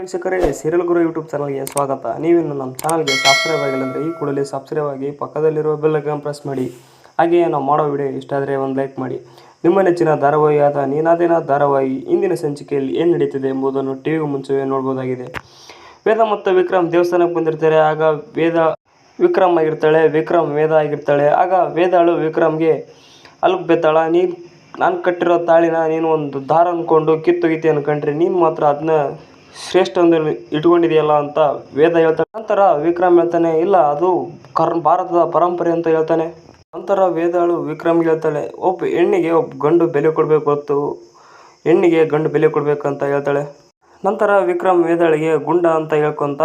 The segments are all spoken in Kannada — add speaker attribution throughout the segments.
Speaker 1: ವೀಕ್ಷಕರೇ, ಸೀರಿಯಲ್ ಗುರು ಯೂಟ್ಯೂಬ್ ಚಾನಲ್ಗೆ ಸ್ವಾಗತ. ನೀವಿನ್ನು ನಮ್ಮ ಚಾನಲ್ಗೆ ಸಬ್ಸ್ಕ್ರೈಬ್ ಆಗಿಲ್ಲ ಅಂದರೆ ಈ ಕೂಡಲೇ ಸಬ್ಸ್ಕ್ರೈಬ್ ಆಗಿ ಪಕ್ಕದಲ್ಲಿರುವ ಬೆಲ್ ಐಕಾನ್ ಪ್ರೆಸ್ ಮಾಡಿ. ಹಾಗೆಯೇ ನಾವು ಮಾಡೋ ವಿಡಿಯೋ ಇಷ್ಟ ಆದರೆ ಒಂದು ಲೈಕ್ ಮಾಡಿ. ನಿಮ್ಮ ನೆಚ್ಚಿನ ಧಾರಾವಾಹಿಯಾದ ನೀನಾದಿನ ಧಾರಾವಾಹಿ ಇಂದಿನ ಸಂಚಿಕೆಯಲ್ಲಿ ಏನು ನಡೀತಿದೆ ಎಂಬುದನ್ನು ಟಿ ವಿ ಮುಂಚೆಯೇ ನೋಡ್ಬೋದಾಗಿದೆ. ವೇದ ಮತ್ತು ವಿಕ್ರಮ್ ದೇವಸ್ಥಾನಕ್ಕೆ ಬಂದಿರ್ತಾರೆ. ಆಗ ವೇದ ವಿಕ್ರಮ್ ಆಗಿರ್ತಾಳೆ, ವಿಕ್ರಮ್ ವೇದ ಆಗಿರ್ತಾಳೆ. ಆಗ ವೇದಾಳು ವಿಕ್ರಮ್ಗೆ ಅಲ್ಲಿಗೆ ಬೆತ್ತಾಳ, ನೀನು, ನಾನು ಕಟ್ಟಿರೋ ತಾಳಿನ ನೀನು ಒಂದು ದಾರ ಅಂದ್ಕೊಂಡು ಕಿತ್ತೊಗಿತಿ ಅನ್ಕೊಂಡ್ರೆ ನೀನು ಮಾತ್ರ ಅದನ್ನ ಶ್ರೇಷ್ಠ ಒಂದು ಇಟ್ಕೊಂಡಿದೆಯಲ್ಲ ಅಂತ ವೇದ ಹೇಳ್ತಾನೆ. ನಂತರ ವಿಕ್ರಮ್ ಹೇಳ್ತಾನೆ, ಇಲ್ಲ, ಅದು ಕರ್ ಭಾರತದ ಪರಂಪರೆ ಅಂತ ಹೇಳ್ತಾನೆ. ನಂತರ ವೇದಾಳು ವಿಕ್ರಮ್ ಹೇಳ್ತಾಳೆ, ಒಬ್ಬ ಹೆಣ್ಣಿಗೆ ಒಬ್ಬ ಗಂಡು ಬೆಲೆ ಕೊಡಬೇಕು ಹೊತ್ತು, ಹೆಣ್ಣಿಗೆ ಗಂಡು ಬೆಲೆ ಕೊಡಬೇಕಂತ ಹೇಳ್ತಾಳೆ. ನಂತರ ವಿಕ್ರಮ್ ವೇದಾಳಿಗೆ ಗುಂಡ ಅಂತ ಹೇಳ್ಕೊಂತ,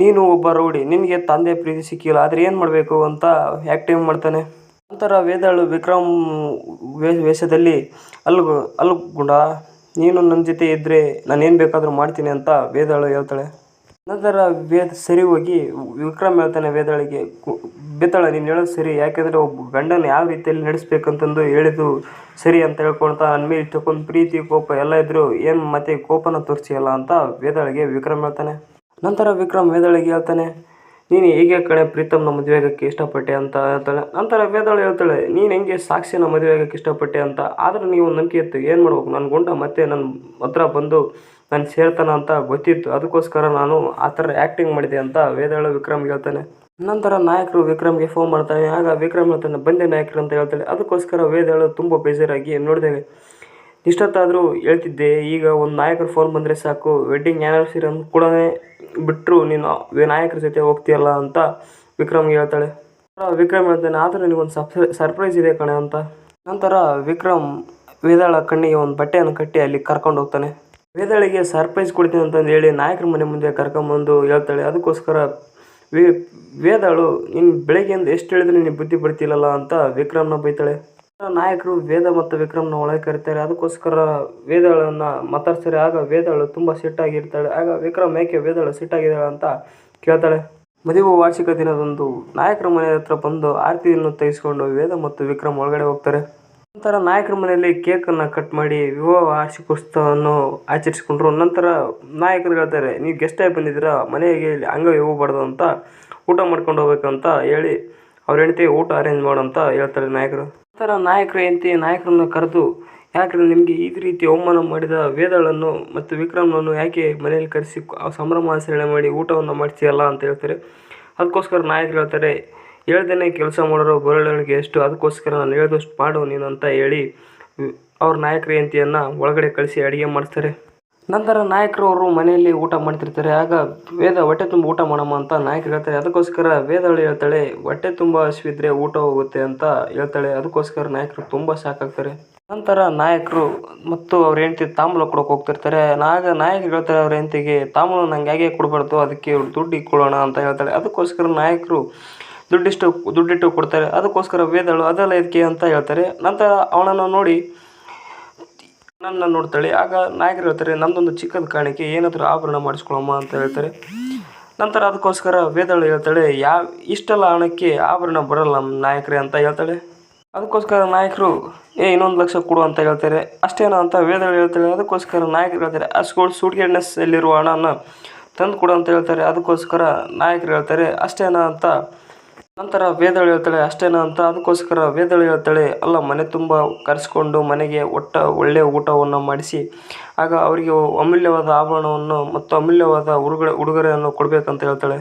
Speaker 1: ನೀನು ಒಬ್ಬ ರೌಡಿ, ನಿನಗೆ ತಂದೆ ಪ್ರೀತಿ ಸಿಕ್ಕಿಲ್ಲ, ಆದರೆ ಏನು ಮಾಡಬೇಕು ಅಂತ ಆ್ಯಕ್ಟಿವ್ ಮಾಡ್ತಾನೆ. ನಂತರ ವೇದಾಳು ವಿಕ್ರಮ್ ವೇಷದಲ್ಲಿ ಅಲ್ಲಿ ಗುಂಡ ನೀನು ನನ್ನ ಜೊತೆ ಇದ್ದರೆ ನಾನು ಏನು ಬೇಕಾದರೂ ಮಾಡ್ತೀನಿ ಅಂತ ವೇದಾಳು ಹೇಳ್ತಾಳೆ. ನಂತರ ವೇದ ಸರಿ ಹೋಗಿ ವಿಕ್ರಮ್ ಹೇಳ್ತಾನೆ ವೇದಾಳಿಗೆ ಬೆತ್ತಾಳ, ನೀನು ಹೇಳೋದು ಸರಿ. ಯಾಕೆಂದರೆ ಒಬ್ಬ ಗಂಡನ ಯಾವ ರೀತಿಯಲ್ಲಿ ನಡೆಸ್ಬೇಕಂತಂದು ಹೇಳಿದ್ದು ಸರಿ ಅಂತ ಹೇಳ್ಕೊಳ್ತಾ ನನ್ನ ಮೇಲೆ ಪ್ರೀತಿ, ಕೋಪ ಎಲ್ಲ ಇದ್ದರೂ ಏನು ಮತ್ತೆ ಕೋಪನ ತೋರಿಸಿಯಲ್ಲ ಅಂತ ವೇದಾಳಿಗೆ ವಿಕ್ರಮ್ ಹೇಳ್ತಾನೆ. ನಂತರ ವಿಕ್ರಮ್ ವೇದಾಳಿಗೆ ಹೇಳ್ತಾನೆ ನೀನು ಹೇಗೆ ಕಡೆ ಪ್ರೀತಮ್ನ ಮದುವೆ ಆಗೋಕ್ಕೆ ಇಷ್ಟಪಟ್ಟೆ ಅಂತ ಹೇಳ್ತಾಳೆ. ನಂತರ ವೇದಾಳು ಹೇಳ್ತಾಳೆ, ನೀನು ಹೆಂಗೆ ಸಾಕ್ಷಿನ ಮದುವೆ ಆಗೋಕ್ಕೆ ಇಷ್ಟಪಟ್ಟೆ ಅಂತ. ಆದ್ರೆ ನೀವು ನಂಬಿಕೆ ಇತ್ತು, ಏನು ಮಾಡ್ಬೇಕು? ನನ್ನ ಗುಂಡ ಮತ್ತೆ ನನ್ನ ಹತ್ರ ಬಂದು ನಾನು ಸೇರ್ತಾನ ಅಂತ ಗೊತ್ತಿತ್ತು. ಅದಕ್ಕೋಸ್ಕರ ನಾನು ಆ ಥರ ಆ್ಯಕ್ಟಿಂಗ್ ಮಾಡಿದೆ ಅಂತ ವೇದಾಳು ವಿಕ್ರಮ್ ಹೇಳ್ತಾನೆ. ನಂತರ ನಾಯಕರು ವಿಕ್ರಮ್ಗೆ ಫೋನ್ ಮಾಡ್ತಾನೆ. ಆಗ ವಿಕ್ರಮ್ ಹೇಳ್ತಾನೆ, ಬಂದೆ ನಾಯಕರು ಅಂತ ಹೇಳ್ತಾಳೆ. ಅದಕ್ಕೋಸ್ಕರ ವೇದಾಳು ತುಂಬ ಬೇಜಾರಾಗಿ ನೋಡಿದೆ ಇಷ್ಟೊತ್ತಾದರೂ ಹೇಳ್ತಿದ್ದೆ, ಈಗ ಒಂದು ನಾಯಕರ ಫೋನ್ ಬಂದರೆ ಸಾಕು ವೆಡ್ಡಿಂಗ್ ಆ್ಯನಿವರ್ಸರಿ ಅಂತ ಕೂಡ ಬಿಟ್ಟರು ನೀನು ನಾಯಕರ ಜೊತೆ ಹೋಗ್ತೀಯಲ್ಲ ಅಂತ ವಿಕ್ರಮ್ಗೆ ಹೇಳ್ತಾಳೆ. ವಿಕ್ರಮ್ ಹೇಳ್ತಾನೆ, ಆದರೂ ನಿನಗೊಂದು ಸಪ್ ಸರ್ಪ್ರೈಸ್ ಇದೆ ಕಣೆ ಅಂತ. ನಂತರ ವಿಕ್ರಮ್ ವೇದಾಳ ಕಣ್ಣಿಗೆ ಒಂದು ಬಟ್ಟೆಯನ್ನು ಕಟ್ಟಿ ಅಲ್ಲಿ ಕರ್ಕೊಂಡು ಹೋಗ್ತಾನೆ. ವೇದಾಳಿಗೆ ಸರ್ಪ್ರೈಸ್ ಕೊಡ್ತೀನಿ ಅಂತಂದು ಹೇಳಿ ನಾಯಕರ ಮನೆ ಮುಂದೆ ಕರ್ಕೊಂಬಂದು ಹೇಳ್ತಾಳೆ. ಅದಕ್ಕೋಸ್ಕರ ವೇದಾಳು ನಿನ್ನ ಬೆಳಗ್ಗೆಯಿಂದ ಎಷ್ಟು ಹೇಳಿದ್ರೆ ನೀನು ಬುದ್ಧಿ ಬರ್ತಿಲ್ಲಲ್ಲ ಅಂತ ವಿಕ್ರಮ್ನ ಬೈತಾಳೆ. ನಾಯಕರು ವೇದ ಮತ್ತು ವಿಕ್ರಮ್ನ ಒಳಗೆ ಕರೀತಾರೆ. ಅದಕ್ಕೋಸ್ಕರ ವೇದಗಳನ್ನ ಮಾತಾಡ್ತಾರೆ ಆಗ ವೇದಗಳು ತುಂಬ ಸಿಟ್ಟಾಗಿರ್ತಾಳೆ. ಆಗ ವಿಕ್ರಮ್ ಏಕೆ ವೇದಗಳು ಸಿಟ್ಟಾಗಿದ್ದಾಳೆ ಅಂತ ಕೇಳ್ತಾಳೆ. ಮದುವೆ ವಾರ್ಷಿಕ ದಿನದಂದು ನಾಯಕರ ಮನೆ ಹತ್ರ ಬಂದು ಆರತಿಯನ್ನು ತೆಗೆಸ್ಕೊಂಡು ವೇದ ಮತ್ತು ವಿಕ್ರಮ್ ಒಳಗಡೆ ಹೋಗ್ತಾರೆ. ನಂತರ ನಾಯಕರ ಮನೆಯಲ್ಲಿ ಕೇಕನ್ನು ಕಟ್ ಮಾಡಿ ವಿವಾಹ ವಾರ್ಷಿಕೋತ್ಸವವನ್ನು ಆಚರಿಸಿಕೊಂಡ್ರು. ನಂತರ ನಾಯಕರು ಹೇಳ್ತಾರೆ, ನೀವು ಗೆಸ್ಟ್ ಆಗಿ ಬಂದಿದ್ದೀರಾ? ಮನೆಗೆ ಹೋಗಬಾರ್ದು ಹೋಗ್ಬಾರ್ದು ಅಂತ ಊಟ ಮಾಡ್ಕೊಂಡು ಹೋಗ್ಬೇಕಂತ ಹೇಳಿ ಅವ್ರ ಹೆಂಡತಿ ಊಟ ಅರೇಂಜ್ ಮಾಡು ಅಂತ ಹೇಳ್ತಾರೆ ನಾಯಕರು. ನಂತರ ನಾಯಕರು ಎಂತೆ ನಾಯಕರನ್ನು ಕರೆದು ಯಾಕೆ ನಿಮಗೆ ಈ ರೀತಿ ಅವಮಾನ ಮಾಡಿದ ವೇದಗಳನ್ನು ಮತ್ತು ವಿಕ್ರಮನನ್ನು ಯಾಕೆ ಮನೆಯಲ್ಲಿ ಕರೆಸಿ ಸಂಭ್ರಮಾಚರಣೆ ಮಾಡಿ ಊಟವನ್ನು ಮಾಡಿಸಿಯಲ್ಲ ಅಂತ ಹೇಳ್ತಾರೆ. ಅದಕ್ಕೋಸ್ಕರ ನಾಯಕರು ಹೇಳ್ತಾರೆ, ಹೇಳ್ದೇನೆ ಕೆಲಸ ಮಾಡೋರು ಬರವಣಿಗೆ ಎಷ್ಟು, ಅದಕ್ಕೋಸ್ಕರ ನಾನು ಹೇಳಿದಷ್ಟು ಮಾಡು ನೀನು ಅಂತ ಹೇಳಿ, ಅವ್ರ ನಾಯಕರ ಹೆಂಡತಿಯನ್ನು ಒಳಗಡೆ ಕಳಿಸಿ ಅಡುಗೆ ಮಾಡಿಸ್ತಾರೆ ನಂತರ ನಾಯಕರು ಅವರು ಮನೆಯಲ್ಲಿ ಊಟ ಮಾಡ್ತಿರ್ತಾರೆ. ಆಗ ವೇದ ಹೊಟ್ಟೆ ತುಂಬ ಊಟ ಮಾಡಮ್ಮ ಅಂತ ನಾಯಕರು ಹೇಳ್ತಾರೆ. ಅದಕ್ಕೋಸ್ಕರ ವೇದಳು ಹೇಳ್ತಾಳೆ, ಹೊಟ್ಟೆ ತುಂಬ ಹಸಿವಿದ್ರೆ ಊಟ ಹೋಗುತ್ತೆ ಅಂತ ಹೇಳ್ತಾಳೆ. ಅದಕ್ಕೋಸ್ಕರ ನಾಯಕರು ತುಂಬ ಸಾಕಾಗ್ತಾರೆ. ನಂತರ ನಾಯಕರು ಮತ್ತು ಅವ್ರ ಹೆಂಡತಿ ತಾಂಬೂಲ ಕೊಡೋಕೆ ಹೋಗ್ತಿರ್ತಾರೆ. ಆಗ ನಾಯಕರು ಹೇಳ್ತಾರೆ, ಅವ್ರ ಹೆಂಡತಿಗೆ ತಾಂಬೂಲ ನಂಗೆ ಹೇಗೆ ಕೊಡಬಾರ್ದು, ಅದಕ್ಕೆ ದುಡ್ಡು ಕೊಡೋಣ ಅಂತ ಹೇಳ್ತಾಳೆ. ಅದಕ್ಕೋಸ್ಕರ ನಾಯಕರು ದುಡ್ಡಿಷ್ಟು, ದುಡ್ಡಿಟ್ಟು ಕೊಡ್ತಾರೆ. ಅದಕ್ಕೋಸ್ಕರ ವೇದಳು ಅದೆಲ್ಲ ಇದಕ್ಕೆ ಅಂತ ಹೇಳ್ತಾರೆ. ನಂತರ ಅವನನ್ನು ನೋಡಿ ನನ್ನ ನೋಡ್ತಾಳೆ. ಆಗ ನಾಯಕರು ಹೇಳ್ತಾರೆ ನಮ್ಮದೊಂದು ಚಿಕ್ಕದ ಕಾಣಿಕೆ, ಏನಾದರೂ ಆಭರಣ ಮಾಡಿಸ್ಕೊಳಮ್ಮ ಅಂತ ಹೇಳ್ತಾರೆ. ನಂತರ ಅದಕ್ಕೋಸ್ಕರ ವೇದಳು ಹೇಳ್ತಾಳೆ ಯಾವ ಇಷ್ಟೆಲ್ಲ ಹಣಕ್ಕೆ ಆಭರಣ ಬರಲ್ಲ ನಮ್ಮ ನಾಯಕರೇ ಅಂತ ಹೇಳ್ತಾಳೆ. ಅದಕ್ಕೋಸ್ಕರ ನಾಯಕರು, ಏ, ಇನ್ನೊಂದು ಲಕ್ಷ ಕೊಡು ಅಂತ ಹೇಳ್ತಾರೆ. ಅಷ್ಟೇನಾ ಅಂತ ವೇದಗಳು ಹೇಳ್ತಾಳೆ. ಅದಕ್ಕೋಸ್ಕರ ನಾಯಕರು ಹೇಳ್ತಾರೆ ಅಸ್ಗೋಳ್ ಸೂಟ್ಗೆಡ್ನೆಸ್ಸಲ್ಲಿರುವ ಹಣನ ತಂದು ಕೊಡು ಅಂತ ಹೇಳ್ತಾರೆ. ಅದಕ್ಕೋಸ್ಕರ ನಾಯಕರು ಹೇಳ್ತಾರೆ, ಅಷ್ಟೇನಾ ಅಂತ ನಂತರ ವೇದಳು ಹೇಳ್ತಾಳೆ, ಅಷ್ಟೇನಾ ಅಂತ? ಅದಕ್ಕೋಸ್ಕರ ವೇದಳು ಹೇಳ್ತಾಳೆ, ಅಲ್ಲ, ಮನೆ ತುಂಬ ಕರೆಸ್ಕೊಂಡು ಮನೆಗೆ ಒಟ್ಟ ಒಳ್ಳೆಯ ಊಟವನ್ನು ಮಾಡಿಸಿ, ಆಗ ಅವರಿಗೆ ಅಮೂಲ್ಯವಾದ ಆಭರಣವನ್ನು ಮತ್ತು ಅಮೂಲ್ಯವಾದ ಉಡುಗೊರೆ, ಉಡುಗೊರೆಯನ್ನು ಕೊಡಬೇಕಂತ ಹೇಳ್ತಾಳೆ.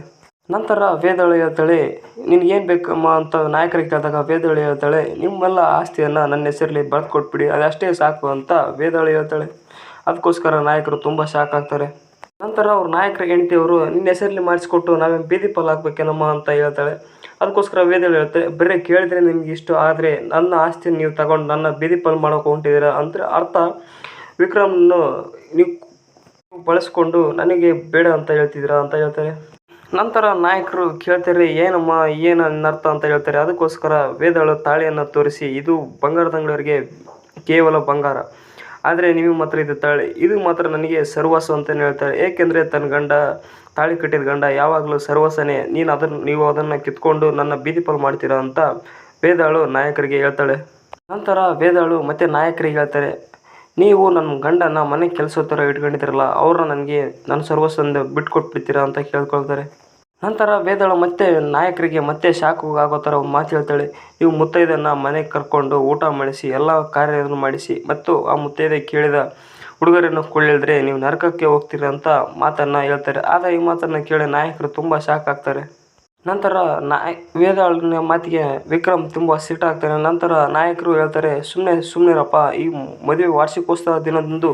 Speaker 1: ನಂತರ ವೇದಳು ಹೇಳ್ತಾಳೆ ನಿನಗೇನು ಬೇಕಮ್ಮ? ಅಂತ ನಾಯಕರಿಗೆ ಕೇಳಿದಾಗ ವೇದಳು ಹೇಳ್ತಾಳೆ, ನಿಮ್ಮೆಲ್ಲ ಆಸ್ತಿಯನ್ನು ನನ್ನ ಹೆಸರಲ್ಲಿ ಬರೆದು ಕೊಟ್ಬಿಡಿ ಅದಷ್ಟೇ ಸಾಕು ಅಂತ ವೇದಳು ಹೇಳ್ತಾಳೆ. ಅದಕ್ಕೋಸ್ಕರ ನಾಯಕರು ತುಂಬ ಶಾಕ್ ಆಗ್ತಾರೆ. ನಂತರ ಅವ್ರ ನಾಯಕರ, ಹೆಂಡತಿಯವರು, ನಿನ್ನ ಹೆಸರಲ್ಲಿ ಮಾಡಿಸ್ಕೊಟ್ಟು ನಾವೇನು ಬೀದಿ ಪಾಲ್ ಹಾಕ್ಬೇಕೇನಮ್ಮ ಅಂತ ಹೇಳ್ತಾಳೆ. ಅದಕ್ಕೋಸ್ಕರ ವೇದಗಳು ಹೇಳ್ತಾರೆ ಬರೀ ಕೇಳಿದ್ರೆ ನಿಮ್ಗೆ ಇಷ್ಟು, ಆದರೆ ನನ್ನ ಆಸ್ತಿ ನೀವು ತಗೊಂಡು ನನ್ನ ಬೀದಿ ಪಾಲ್ ಮಾಡೋಕೆ ಹೊಂಟಿದ್ದೀರಾ? ಅಂದರೆ ಅರ್ಥ ವಿಕ್ರಮ್ನು ನೀವು ಬಳಸ್ಕೊಂಡು ನನಗೆ ಬೇಡ ಅಂತ ಹೇಳ್ತಿದ್ದೀರಾ ಅಂತ ಹೇಳ್ತಾರೆ. ನಂತರ ನಾಯಕರು ಕೇಳ್ತಾರೆ, ಏನಮ್ಮ, ಏನು ಅರ್ಥ ಅಂತ ಹೇಳ್ತಾರೆ? ಅದಕ್ಕೋಸ್ಕರ ವೇದಳು ತಾಳಿಯನ್ನು ತೋರಿಸಿ, ಇದು ಬಂಗಾರದಂಗಡಿಯವರಿಗೆ ಕೇವಲ ಬಂಗಾರ. ಆದರೆ ನೀವು ಮಾತ್ರ ಇದು ತಾಳಿ, ಇದು ಮಾತ್ರ ನನಗೆ ಸರ್ವಸ್ವ ಅಂತಲೇ ಹೇಳ್ತಾರೆ. ಏಕೆಂದರೆ ತನ್ನ ಗಂಡ, ತಾಳಿ ಕಟ್ಟಿದ ಗಂಡ ಯಾವಾಗಲೂ ಸರ್ವಸನೇ ನೀನು ಅದನ್ನು ನೀವು ಅದನ್ನು ಕಿತ್ಕೊಂಡು ನನ್ನ ಬೀದಿ ಪಾಲು ಮಾಡ್ತೀರಾ ಅಂತ ವೇದಾಳು ನಾಯಕರಿಗೆ ಹೇಳ್ತಾಳೆ. ನಂತರ ವೇದಾಳು ಮತ್ತೆ ನಾಯಕರಿಗೆ ಹೇಳ್ತಾರೆ, ನೀವು ನನ್ನ ಗಂಡನ ಮನೆ ಕೆಲಸ ಥರ ಇಟ್ಕೊಂಡಿದ್ದೀರಲ್ಲ, ಅವ್ರನ್ನ ನನಗೆ ನನ್ನ ಸರ್ವಸ್ವಂದು ಬಿಟ್ಕೊಟ್ಬಿಡ್ತೀರಾ ಅಂತ ಕೇಳ್ಕೊಳ್ತಾರೆ. ನಂತರ ವೇದಾಳ ಮತ್ತೆ ನಾಯಕರಿಗೆ ಮತ್ತೆ ಶಾಕು ಆಗೋ ಥರ ಮಾತು ಹೇಳ್ತಾಳೆ. ಇವು ಮುತ್ತೈದೆಯನ್ನು ಮನೆಗೆ ಕರ್ಕೊಂಡು ಊಟ ಮಾಡಿಸಿ, ಎಲ್ಲ ಕಾರ್ಯವನ್ನು ಮಾಡಿಸಿ ಮತ್ತು ಆ ಮುತ್ತೈದೆ ಕೇಳಿದ ಹುಡುಗರನ್ನು ಕೊಳ್ಳಿದ್ರೆ ನೀವು ನರಕಕ್ಕೆ ಹೋಗ್ತೀರಿ ಅಂತ ಮಾತನ್ನು ಹೇಳ್ತಾರೆ. ಆದರೆ ಈ ಮಾತನ್ನು ಕೇಳಿ ನಾಯಕರು ತುಂಬ ಶಾಕ್ ಆಗ್ತಾರೆ. ನಂತರ ನಾಯ್, ವೇದಾಳಿನ ಮಾತಿಗೆ ವಿಕ್ರಮ್ ತುಂಬ ಸಿಟ್ಟಾಗ್ತಾನೆ ನಂತರ ನಾಯಕರು ಹೇಳ್ತಾರೆ ಸುಮ್ಮನೆ ಸುಮ್ಮನಿರಪ್ಪ ಈ ಮದುವೆ ವಾರ್ಷಿಕೋತ್ಸವ ದಿನದಂದು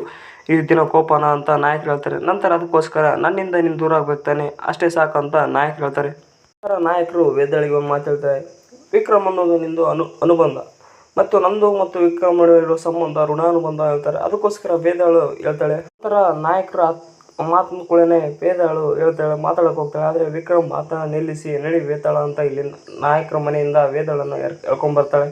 Speaker 1: ಈ ದಿನ ಕೋಪನ ಅಂತ ನಾಯಕರು ಹೇಳ್ತಾರೆ. ನಂತರ ಅದಕ್ಕೋಸ್ಕರ ನನ್ನಿಂದ ನೀನು ದೂರ ಆಗ್ಬೇಕು ತಾನೆ. ಅಷ್ಟೇ ಸಾಕು ಅಂತ ನಾಯಕರು ಹೇಳ್ತಾರೆ. ನಂತರ ನಾಯಕರು ವೇದಳಿಗೆ ಒಂದು ಮಾತು ಹೇಳ್ತಾರೆ ವಿಕ್ರಮ್ ಅನ್ನೋದು ನಿಂದು ಅನು, ಅನುಬಂಧ. ಮತ್ತು ನಂದು ಮತ್ತು ವಿಕ್ರಮ್ ನಡುವೆ ಇರೋ ಸಂಬಂಧ, ಋಣಾನುಬಂಧ ಹೇಳ್ತಾರೆ. ಅದಕ್ಕೋಸ್ಕರ ವೇದಾಳು ಹೇಳ್ತಾಳೆ. ನಂತರ ನಾಯಕರ ಮಾತಿನ ಕೂಡಲೇ ವೇದಾಳು ಹೇಳ್ತಾಳೆ ಮಾತಾಡಕ್ಕೆ ಹೋಗ್ತಾಳೆ. ಆದರೆ ವಿಕ್ರಮ್ ಮಾತನ್ನ ನಿಲ್ಲಿಸಿ ನಡಿ ವೇತಾಳ ಅಂತ ಇಲ್ಲಿ ನಾಯಕರ ಮನೆಯಿಂದ ವೇದಾಳನ್ನು ಎಳ್ಕೊಂಬರ್ತಾಳೆ.